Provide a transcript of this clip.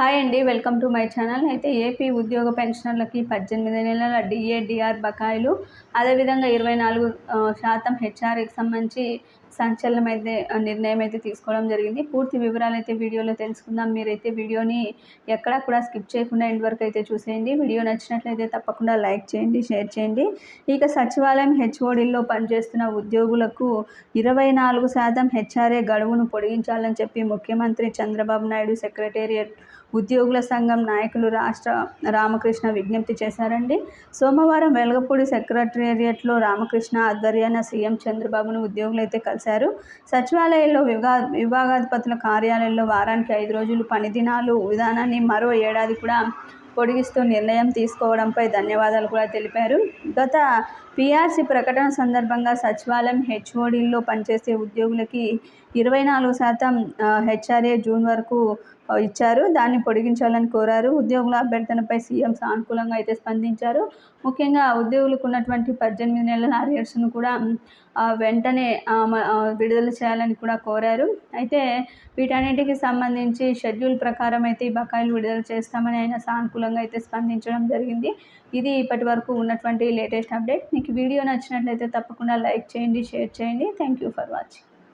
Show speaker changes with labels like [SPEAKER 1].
[SPEAKER 1] Hi అండి welcome to my channel. అయితే AP ఉద్యోగ పెన్షనర్లకి పద్దెనిమిది నెలల డిఏ డిఆర్ బకాయిలు అదేవిధంగా ఇరవై నాలుగు శాతం హెచ్ఆర్ఏకి సంబంధించి సంచలనం అయితే నిర్ణయం అయితే తీసుకోవడం జరిగింది. పూర్తి వివరాలు అయితే వీడియోలో తెలుసుకుందాం. మీరైతే వీడియోని ఎక్కడా కూడా స్కిప్ చేయకుండా ఎండ్ వరకు అయితే చూసేయండి. వీడియో నచ్చినట్లయితే తప్పకుండా లైక్ చేయండి షేర్ చేయండి. ఇక సచివాలయం హెచ్ఓడిల్లో పనిచేస్తున్న ఉద్యోగులకు ఇరవై నాలుగు శాతం హెచ్ఆర్ఏ గడువును పొడిగించాలని చెప్పి ముఖ్యమంత్రి చంద్రబాబు నాయుడు సెక్రటేరియట్ ఉద్యోగుల సంఘం నాయకులు రాష్ట్ర రామకృష్ణ విజ్ఞప్తి చేశారండి. సోమవారం వెలగపూడి సెక్రటేరియట్లో రామకృష్ణ ఆధ్వర్యాన సీఎం చంద్రబాబును ఉద్యోగులు అయితే కలిశారు. సచివాలయంలో విభా విభాగాధిపతుల కార్యాలయంలో వారానికి ఐదు రోజులు పనిదినాలు విధానాన్ని మరో ఏడాది కూడా పొడిగిస్తూ నిర్ణయం తీసుకోవడంపై ధన్యవాదాలు కూడా తెలిపారు. గత పీఆర్సీ ప్రకటన సందర్భంగా సచివాలయం హెచ్ఓడీల్లో పనిచేసే ఉద్యోగులకి ఇరవై నాలుగు శాతం హెచ్ఆర్ఏ జూన్ వరకు ఇచ్చారు. దాన్ని పొడిగించాలని కోరారు. ఉద్యోగుల అభ్యర్థనపై సీఎం సానుకూలంగా అయితే స్పందించారు. ముఖ్యంగా ఉద్యోగులకు ఉన్నటువంటి పద్దెనిమిది నెలల అరియర్స్ను కూడా వెంటనే విడుదల చేయాలని కూడా కోరారు. అయితే వీటన్నిటికి సంబంధించి షెడ్యూల్ ప్రకారం అయితే ఈ బకాయిలు విడుదల చేస్తామని ఆయన సానుకూలంగా అయితే స్పందించడం జరిగింది. ఇది ఇప్పటి వరకు ఉన్నటువంటి లేటెస్ట్ అప్డేట్. మీకు వీడియో నచ్చినట్లయితే తప్పకుండా లైక్ చేయండి షేర్ చేయండి. Thank you for watching.